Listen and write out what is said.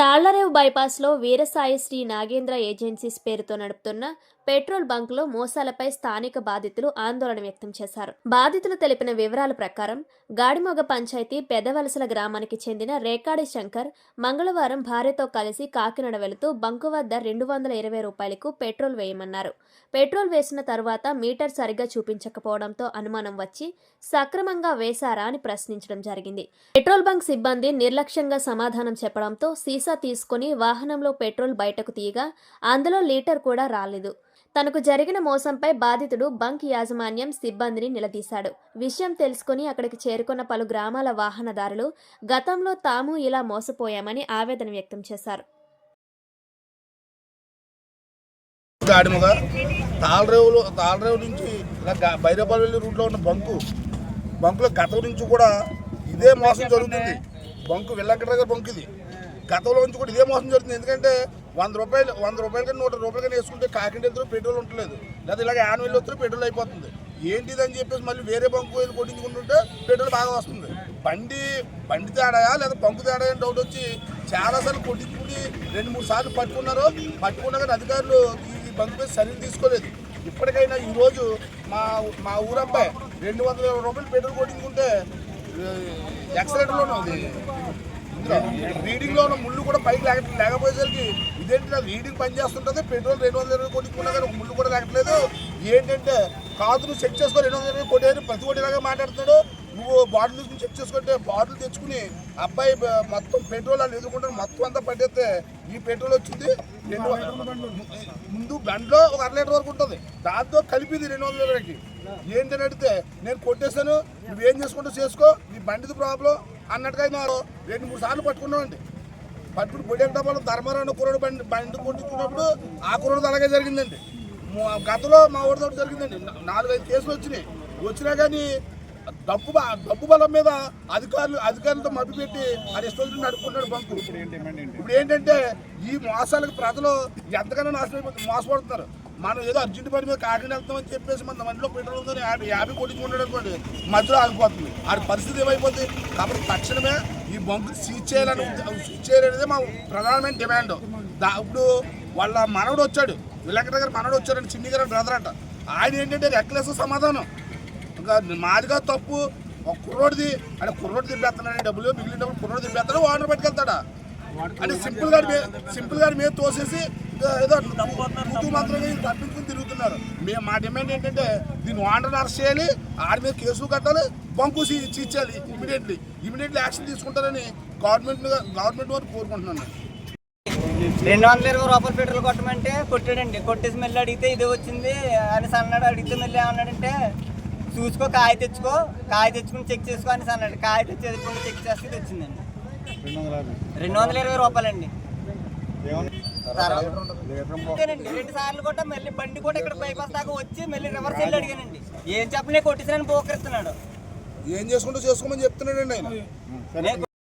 తాళ్ళరేవు బైపాస్లో వీరసాయి శ్రీ నాగేంద్ర ఏజెన్సీస్ పేరుతో నడుపుతున్న పెట్రోల్ బంక్లో మోసాలపై స్థానిక బాధితులు ఆందోళన వ్యక్తం చేశారు. బాధితులు తెలిపిన వివరాల ప్రకారం గాడిమొగ పంచాయతీ పెదవలసల గ్రామానికి చెందిన రేకాడి శంకర్ మంగళవారం భార్యతో కలిసి కాకినాడ వెళుతూ బంకు వద్ద రెండు వందల ఇరవై రూపాయలకు పెట్రోల్ వేయమన్నారు. పెట్రోల్ వేసిన తర్వాత మీటర్ సరిగ్గా చూపించకపోవడంతో అనుమానం వచ్చి సక్రమంగా వేశారా అని ప్రశ్నించడం జరిగింది. పెట్రోల్ బంక్ సిబ్బంది నిర్లక్ష్యంగా సమాధానం చెప్పడంతో సీసా తీసుకుని వాహనంలో పెట్రోల్ బయటకు తీయగా అందులో లీటర్ కూడా రాలేదు. తనకు జరిగిన మోసంపై బాధితుడు బంక్ యాజమాన్యం సిబ్బందిని నిలదీశాడు. విషయం తెలుసుకుని అక్కడికి చేరుకున్న పలు గ్రామాల వాహనదారులు గతంలో తాము ఇలా మోసపోయామని ఆవేదన వ్యక్తం చేశారు. తాళరేవులో తాళరేవు నుంచి రూట్లో ఉన్న బంకు బంకులో గతం నుంచి కూడా ఇదే మోసం జరుగుతుంది. బంకు బంకు ఇది. గతంలో నుంచి కూడా ఇదే మోసం జరుగుతుంది. ఎందుకంటే వంద రూపాయలు వంద రూపాయలు కానీ నూట రూపాయలు కానీ వేసుకుంటే కాకినాడ వెళ్తారు పెట్రోల్ ఉండలేదు లేదా ఇలాగ యాన్ వెళ్ళి వస్తారు పెట్రోల్ అయిపోతుంది. ఏంటిదని అని చెప్పేసి మళ్ళీ వేరే బంకు వెళ్ళి కొట్టించుకుంటుంటే పెట్రోల్ బాగా వస్తుంది. బండి బండి తేడాయా లేదా బంకు తేడా అని డౌట్ వచ్చి చాలాసార్లు కొట్టించుకుని రెండు మూడు సార్లు పట్టుకున్నారు. పట్టుకున్నా కానీ అధికారులు ఈ బంకు మీద చర్యలు తీసుకోలేదు. ఇప్పటికైనా ఈరోజు మా మా ఊరబ్బాయి రెండు వందల రూపాయలు పెట్రోల్ కొట్టించుకుంటే ఎక్సలేటర్లోనే ఉంది. ఇందులో రీడింగ్లో ఉన్న ముళ్ళు కూడా పైకి లేక లేకపోయేసరికి ఇదేంటి రీడింగ్ పని చేస్తుంటుంది పెట్రోల్ రెండు వందల ఇరవై కొట్టుకున్నా కానీ ముళ్ళు కూడా లేకట్లేదు ఏంటంటే కాదును చెక్ చేసుకో రెండు వందల ఇరవై కొట్టేది ప్రతి ఒక్కటి ఇలాగే మాట్లాడుతున్నాడు. నువ్వు బాటిల్ తీసుకుని చెక్ చేసుకుంటే బాటిల్ తెచ్చుకుని అబ్బాయి మొత్తం పెట్రోల్ అని ఎదుర్కొంటే మొత్తం అంతా పట్టేస్తే ఈ పెట్రోల్ వచ్చింది రెండు ముందు బండ్లో ఒక అర లీటర్ వరకు ఉంటుంది. దాంతో కలిపింది రెండు వందల ఇరవైకి. ఏంటని అడిగితే నేను కొట్టేశాను నువ్వేం చేసుకుంటూ చేసుకో నీ బండిది ప్రాబ్లం అన్నట్టుగా ఆయన రెండు మూడు సార్లు పట్టుకున్నామండి. పట్టుకుని పొడేటప్పుడు ధర్మరావు కుర్రోడు బండి బండి కొట్టుకున్నప్పుడు ఆ కుర్రోడు అలాగే జరిగిందండి. మా- గతంలో మా ఊరితో జరిగిందండి. నాలుగైదు కేసులు వచ్చినాయి. వచ్చినా కానీ డబ్బు డబ్బు బలం మీద అధికారులు అధికారులతో మభ్య పెట్టి అది ఇష్టం నడుపుకుంటాడు బంకు. ఇప్పుడు ఏంటంటే ఈ మోసాలకు ప్రజలు ఎంతకైనా నాశనం మోసపడుతున్నారు. మనం ఏదో అర్జెంట్ పని మీద కాకినాడ వెళ్తామని చెప్పేసి మన మందిలో పెట్రోల్ ఉందని యాభై యాభై కొట్టించుకుంటాడు అనుకోండి మధ్యలో ఆగిపోతుంది. ఆడి పరిస్థితి ఏమైపోతుంది కాబట్టి తక్షణమే ఈ బంకు సీజ్ చేయాలని సీజ్ చేయాలనేది మా ప్రధానమైన డిమాండ్. దా ఇప్పుడు వాళ్ళ మనవడు వచ్చాడు. విలేకర్ దగ్గర మనవడు వచ్చాడండి చిన్ని గారు బ్రదర్ అంట. ఆయన ఏంటంటే రెక్లెస్ సమాధానం. ఇంకా మాదిగా తప్పు. ఒక కుర్రోడిది అంటే కుర్రోడు తిప్పేస్తున్నాడు డబ్బులు మిగిలిన డబ్బులు కుర్రోడు తిప్పేస్తాడు ఓనర్ పట్టుకెళ్తాడా అంటే సింపుల్గా సింపుల్గా మీద తోసేసి ఏదో తూతూ మాత్రమే తప్పించుకుని తిరుగుతున్నారు. మేము మా డిమాండ్ ఏంటంటే దీన్ని ఓనర్ అరెస్ట్ చేయాలి ఆడి మీద కేసులు కట్టాలి బంకు ఇచ్చేయాలి ఇమీడియట్లీ. ఇమీడియట్లీ యాక్షన్ తీసుకుంటారని గవర్నమెంట్ గవర్నమెంట్ వారు కోరుకుంటున్నాను రెండు వందల ఇరవై రూపాయలు పెట్రోల్ కొట్టమంటే కొట్టాడండి. కొట్టేసి మళ్ళీ అడిగితే ఇదే వచ్చింది. అనేసి అన్నాడు అడిగితే మళ్ళీ ఏమన్నాడంటే చూసుకో కాయ తెచ్చుకో కాయ తెచ్చుకుని చెక్ చేసుకో అనేసి అన్నాడు కాయ తెచ్చి చెక్ చేస్తే ఇది వచ్చిందండి రెండు వందల ఇరవై రూపాయలండి. రెండు సార్లు కూడా మళ్ళీ బండి కూడా ఇక్కడ బైపాస్ దాకా వచ్చి మళ్ళీ రివర్స్ వెళ్ళి అడిగానండి. ఏం చెప్పలే కొట్టేసానని పోకరిస్తున్నాడు. ఏం చేసుకుంటూ చేసుకోమని చెప్తున్నాడండి ఆయన.